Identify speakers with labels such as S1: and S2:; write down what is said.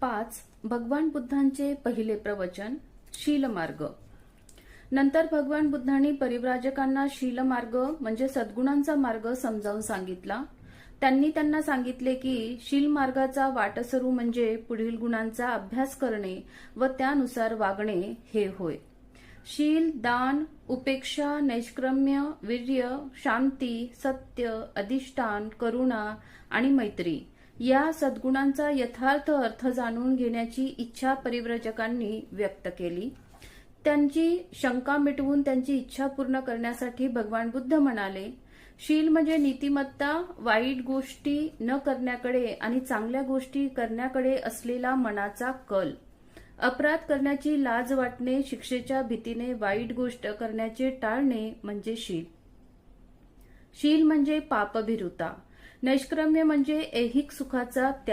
S1: पाच भगवान बुद्धांचे पहिले प्रवचन शीलमार्ग. नंतर भगवान बुद्धांनी परिव्राजकांना शीलमार्ग म्हणजे सद्गुणांचा मार्ग समजावून सांगितला. त्यांनी त्यांना सांगितले की शीलमार्गाचा वाटसरू म्हणजे पुढील गुणांचा अभ्यास करणे व त्यानुसार वागणे हे होय. शील दान उपेक्षा नैष्क्रम्य वीर्य शांती सत्य अधिष्ठान करुणा आणि मैत्री. या सद्गुणांचा यथार्थ अर्थ जाणून घेण्याची इच्छा परिव्रजकांनी व्यक्त केली. त्यांची शंका मिटवून त्यांची इच्छा पूर्ण करण्यासाठी भगवान बुद्ध म्हणाले शील म्हणजे नीतिमत्ता वाईट गोष्टी न करण्याकडे आणि चांगल्या गोष्टी करण्याकडे असलेला मनाचा कल. अपराध करण्याची लाज वाटणे शिक्षेच्या भीतीने वाईट गोष्ट करण्याचे टाळणे म्हणजे शील. शील म्हणजे पापभिरुता. नैष्क्रम्य म्हणजे ऐहिक सुखाचा त्याग.